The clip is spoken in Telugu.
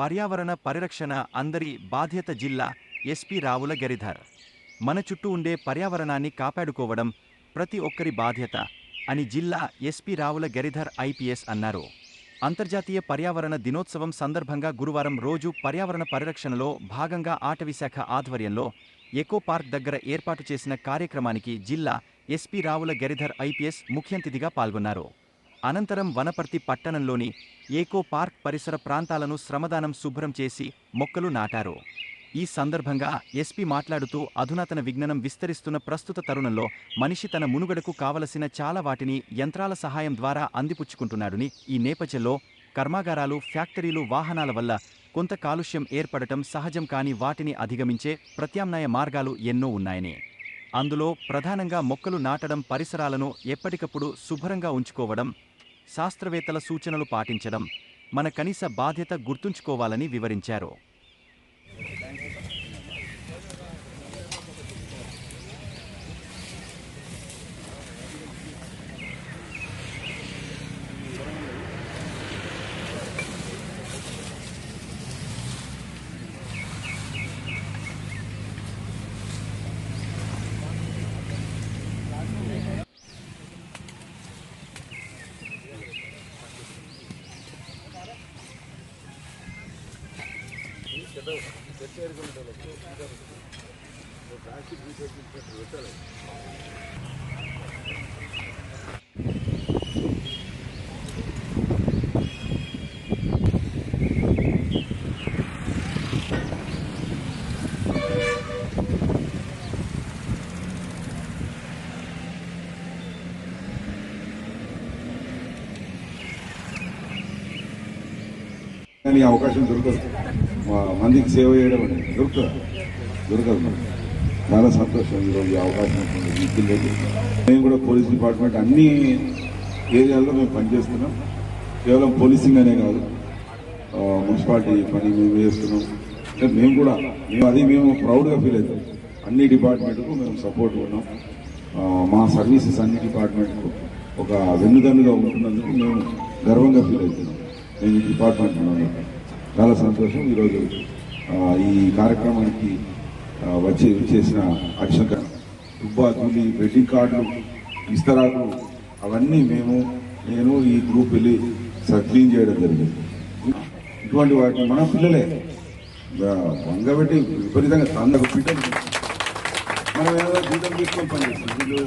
పర్యావరణ పరిరక్షణ అందరి బాధ్యత జిల్లా ఎస్పీ రావుల గరిధర్. మన చుట్టూ ఉండే పర్యావరణాన్ని కాపాడుకోవడం ప్రతి ఒక్కరి బాధ్యత అని జిల్లా ఎస్పీ రావుల గరిధర్ ఐపీఎస్ అన్నారు. అంతర్జాతీయ పర్యావరణ దినోత్సవం సందర్భంగా గురువారం రోజు పర్యావరణ పరిరక్షణలో భాగంగా ఆటవీశాఖ ఆధ్వర్యంలో ఎకో పార్క్ దగ్గర ఏర్పాటు చేసిన కార్యక్రమానికి జిల్లా ఎస్పీ రావుల గరిధర్ ఐపీఎస్ ముఖ్యంతిథిగా పాల్గొన్నారు. అనంతరం వనపర్తి పట్టణంలోని ఏకో పార్క్ పరిసర ప్రాంతాలను శ్రమదానం శుభ్రం చేసి మొక్కలు నాటారు. ఈ సందర్భంగా ఎస్పీ మాట్లాడుతూ అధునాతన విజ్ఞానం విస్తరిస్తున్న ప్రస్తుత తరుణంలో మనిషి తన మునుగడకు కావలసిన చాలా వాటిని యంత్రాల సహాయం ద్వారా అందిపుచ్చుకుంటున్నాడని ఈ నేపథ్యంలో కర్మాగారాలు ఫ్యాక్టరీలు వాహనాల వల్ల కొంత కాలుష్యం ఏర్పడటం సహజం కాని వాటిని అధిగమించే ప్రత్యామ్నాయ మార్గాలు ఎన్నో ఉన్నాయని. అందులో ప్రధానంగా మొక్కలు నాటడం పరిసరాలను ఎప్పటికప్పుడు శుభ్రంగా ఉంచుకోవడం శాస్త్రవేత్తల సూచనలు పాటించడం మన కనీస బాధ్యత గుర్తుంచుకోవాలని వివరించారు. పెట్టారు కానీ ఈ అవకాశం దొరకదు. మా మందికి సేవ చేయడం అనేది దొరకదు. దొరకదు మనకి. చాలా సంతోషం ఈరోజు ఈ అవకాశం ఇచ్చింది మేము కూడా పోలీస్ డిపార్ట్మెంట్ అన్ని ఏరియాల్లో మేము పనిచేస్తున్నాం. కేవలం పోలీసింగ్ అనే కాదు. మున్సిపాలిటీ పని మేము చేస్తున్నాం. మేము కూడా మేము అది మేము ప్రౌడ్గా ఫీల్ అవుతాం. అన్ని డిపార్ట్మెంట్కు మేము సపోర్ట్ ఉన్నాం. మా సర్వీసెస్ అన్ని డిపార్ట్మెంట్కు ఒక వెన్నుదన్నుగా ఉంటున్నందుకు మేము గర్వంగా ఫీల్ అవుతున్నాం. నేను ఈ డిపార్ట్మెంట్ ఉన్నాను చాలా సంతోషం. ఈరోజు ఈ కార్యక్రమానికి వచ్చి చేసిన అక్షక దుబ్బా ధూళి వెడ్డింగ్ కార్డులు ఇస్తరాకులు అవన్నీ మేము నేను ఈ గ్రూప్ వెళ్ళి స- క్లీన్ చేయడం జరిగింది. ఇటువంటి వాటిని మన పిల్లలే. వంగబెట్టి విపరీతంగా తందకు పిట్టలు మనం ఏదో జీతం తీసుకొని పనిచేస్తాం